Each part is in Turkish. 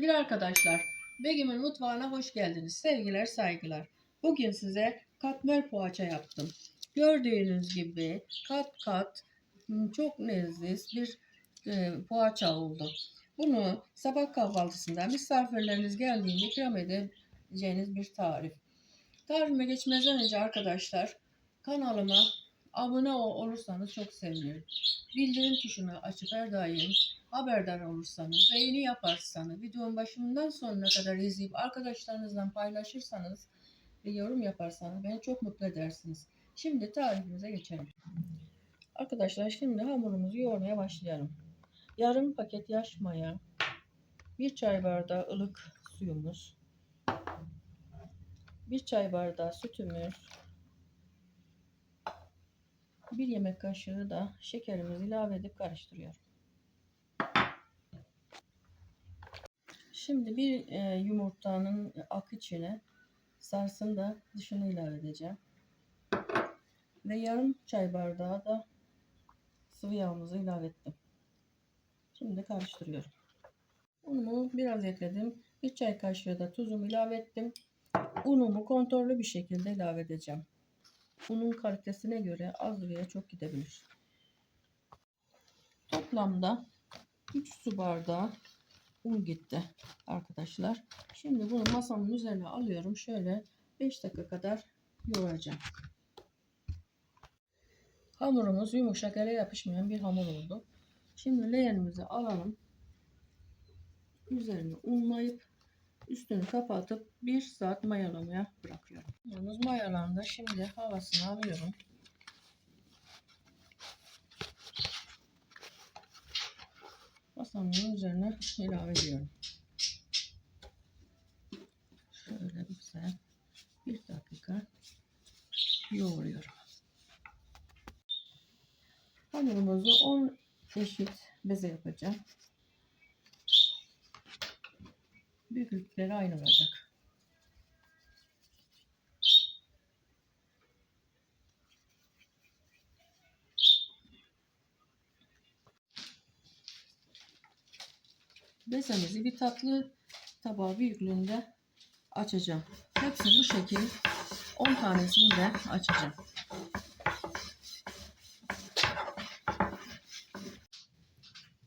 Sevgili arkadaşlar, Begüm'ün mutfağına hoş geldiniz. Sevgiler, saygılar. Bugün size katmer poğaça yaptım. Gördüğünüz gibi kat kat hmm, çok leziz bir e, poğaça oldu. Bunu sabah kahvaltısında misafirleriniz geldiğinde ikram edeceğiniz bir tarif. Tarifime geçmeden önce arkadaşlar kanalıma abone ol- olursanız çok sevinirim. Bildirim tuşunu açıp her daim haberdar olursanız, beğeni yaparsanız, videonun başından sonuna kadar izleyip arkadaşlarınızla paylaşırsanız ve yorum yaparsanız beni çok mutlu edersiniz. Şimdi tarifimize geçelim. Arkadaşlar şimdi hamurumuzu yoğurmaya başlayalım. Yarım paket yaş maya, bir çay bardağı ılık suyumuz, bir çay bardağı sütümüz, bir yemek kaşığı da şekerimizi ilave edip karıştırıyorum. Şimdi bir e, yumurtanın ak içine sarsın da dışını ilave edeceğim. Ve yarım çay bardağı da sıvı yağımızı ilave ettim. Şimdi karıştırıyorum. Unumu biraz ekledim. Bir çay kaşığı da tuzumu ilave ettim. Unumu kontrollü bir şekilde ilave edeceğim. Unun kalitesine göre az veya çok gidebilir. Toplamda 3 su bardağı un gitti arkadaşlar. Şimdi bunu masamın üzerine alıyorum. Şöyle 5 dakika kadar yoğuracağım. Hamurumuz yumuşak ele yapışmayan bir hamur oldu. Şimdi leğenimizi alalım. Üzerine unlayıp üstünü kapatıp 1 saat mayalamaya bırakıyorum. Yalnız mayalandı. Şimdi havasını alıyorum. Masamın üzerine ilave ediyorum. Şöyle güzel bir dakika yoğuruyorum. Hamurumuzu 10 eşit beze yapacağım. Büyüklükleri aynı olacak. Bezemizi bir tatlı tabağı büyüklüğünde açacağım. Hepsi bu şekil 10 tanesini de açacağım.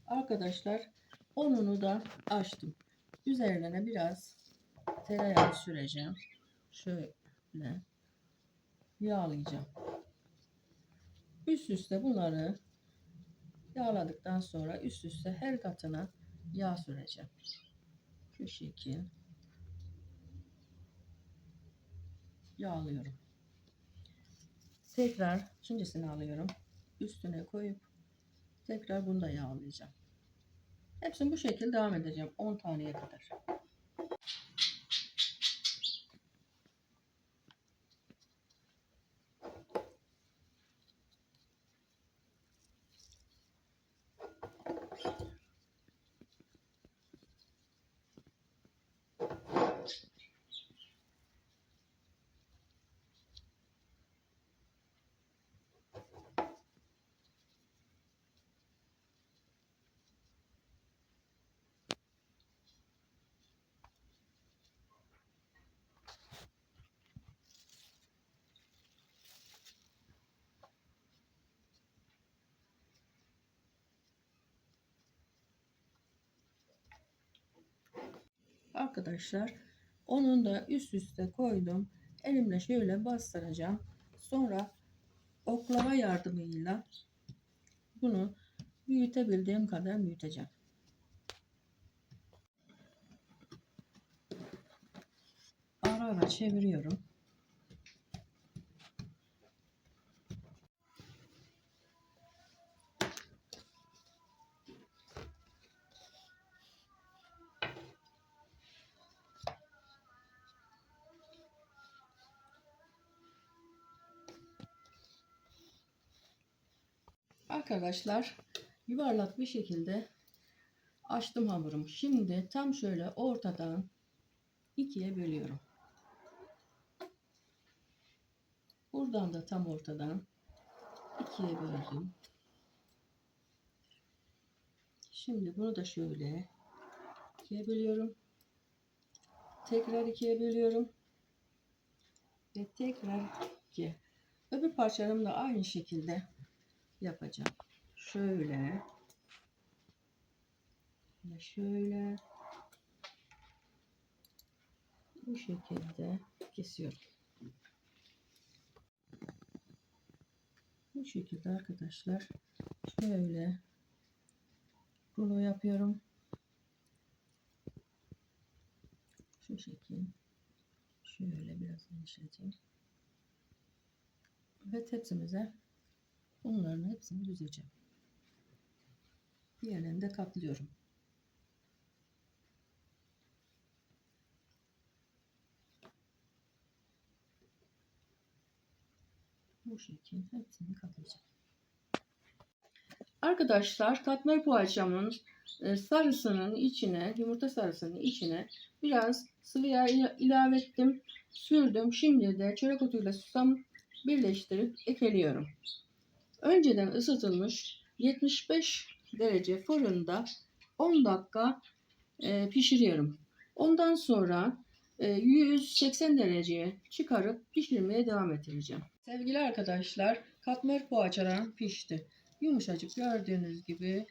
Arkadaşlar onunu da açtım. Üzerine biraz tereyağı süreceğim. Şöyle yağlayacağım. Üst üste bunları yağladıktan sonra üst üste her katına yağ süreceğim. Şu şekil yağlıyorum. Tekrar ikincisini alıyorum. Üstüne koyup tekrar bunu da yağlayacağım. Hepsini bu şekilde devam edeceğim 10 taneye kadar. Arkadaşlar onun da üst üste koydum. Elimle şöyle bastıracağım. Sonra oklava yardımıyla bunu büyütebildiğim kadar büyüteceğim. Ara ara çeviriyorum. Arkadaşlar yuvarlak bir şekilde açtım hamurumu. Şimdi tam şöyle ortadan ikiye bölüyorum. Buradan da tam ortadan ikiye böldüm. Şimdi bunu da şöyle ikiye bölüyorum. tekrar ikiye bölüyorum. Ve tekrar iki. Öbür parçalarımı da aynı şekilde yapacağım. Şöyle. Ve şöyle. Bu şekilde kesiyorum. Bu şekilde arkadaşlar şöyle rulo yapıyorum. Şu şekil. Şöyle biraz genişleteyim. Ve tepsimize bunların hepsini düzeceğim. Diğerlerini de katlıyorum. Bu şekil hepsini katlayacağım. Arkadaşlar katmer poğaçamın e, sarısının içine, yumurta sarısının içine biraz sıvı yağ ila- ilave ettim. Sürdüm. Şimdi de çörek otuyla susam birleştirip ekeliyorum. Önceden ısıtılmış 75 derece fırında 10 dakika e, pişiriyorum. Ondan sonra e, 180 dereceye çıkarıp pişirmeye devam ettireceğim. Sevgili arkadaşlar, katmer poğaçalarım pişti. Yumuşacık gördüğünüz gibi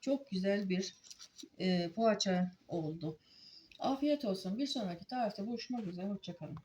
çok güzel bir e, poğaça oldu. Afiyet olsun. Bir sonraki tarifte buluşmak üzere. Hoşçakalın.